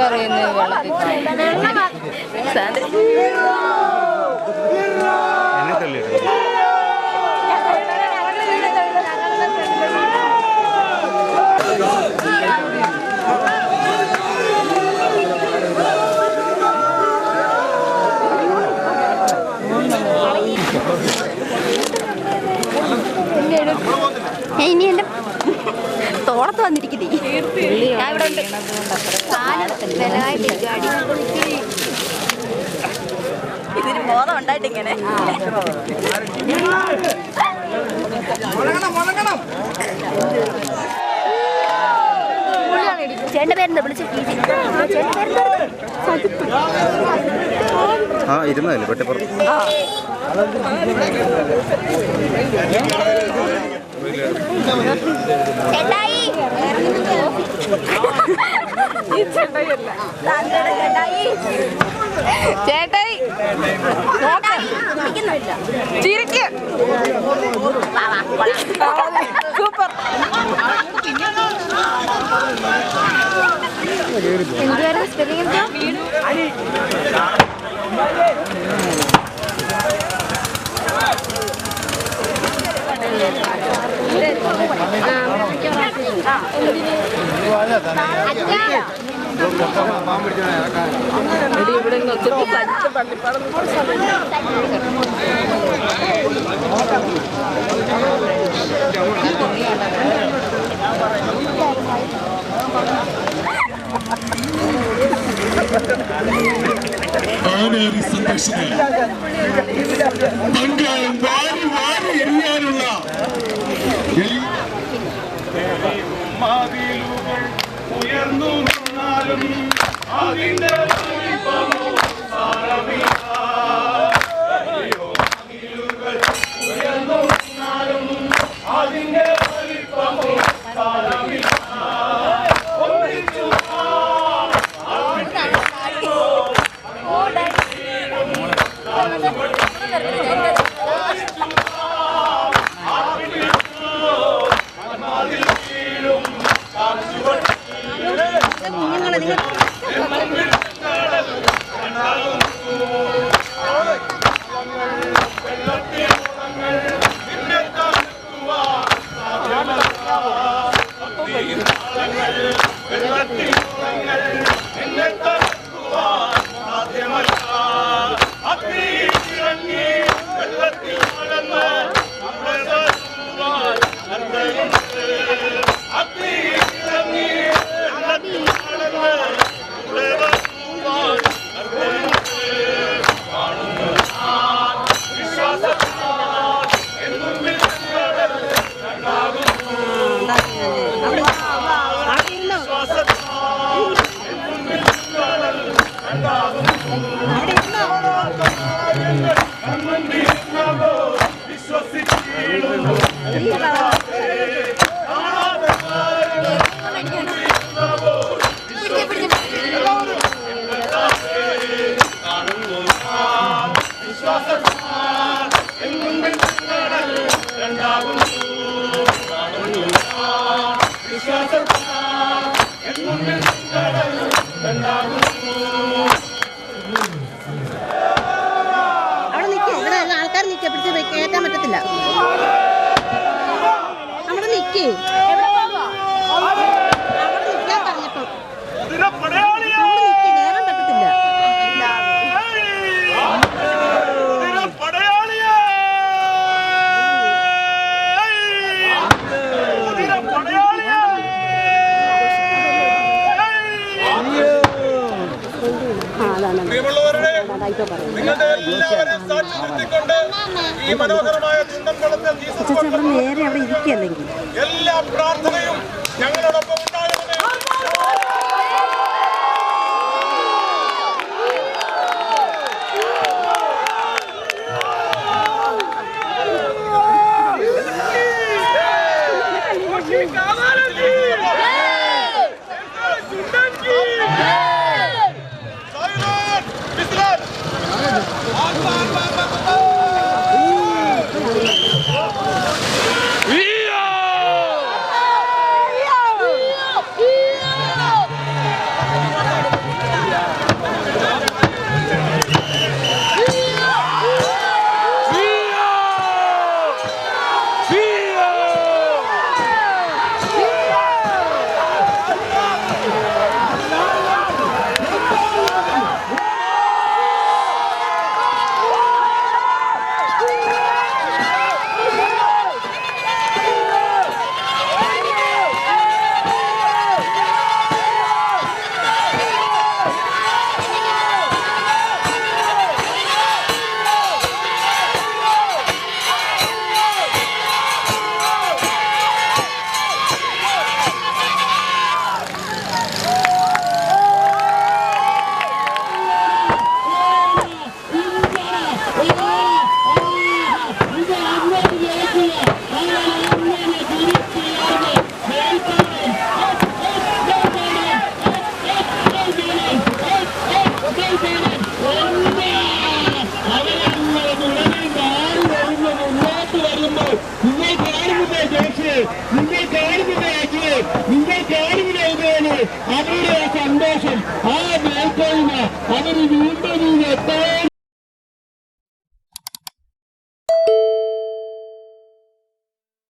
പറയുന്നത് വെള്ളത്തിൽ ഇനി എന്റെ തോളത്ത് വന്നിരിക്കുന്നേ. ഞാൻ ഇവിടെ ഉണ്ട്. ഇതിന് ബോധം ഉണ്ടായിട്ട് ഇങ്ങനെ. ചേട്ടന്റെ പേരെന്താ? വിളിച്ചു ആ ഇരുന്നതല്ലേ പെട്ടിപ്പുറത്ത്? ചേട്ടായി ചേട്ടായി. ചിരിക്ക്. വാ, വാ, കൊള്ളാം. സൂപ്പർ. എന്തുവായിരുന്നു സ്പെല്ലിംഗ് എന്താ? എടി ഇവിടെ ഒത്തിരി വാരി വാരി എറിയാനുള്ള ഉയർന്നു അതിന്റെ എന്നെ Yeah. നിൽക്കേ കയറാൻ പറ്റത്തില്ല കുതിരപ്പടയാളിയേ! കുതിരപ്പടയാളിയേ! നിങ്ങളുടെ എല്ലാവരെയും സാക്ഷി നിർത്തിക്കൊണ്ട് ഈ മനോഹരമായ നേരെ അവിടെ ഇരിക്കല്ലെങ്കിൽ എല്ലാ പ്രാർത്ഥനയും ഞങ്ങളോടൊപ്പം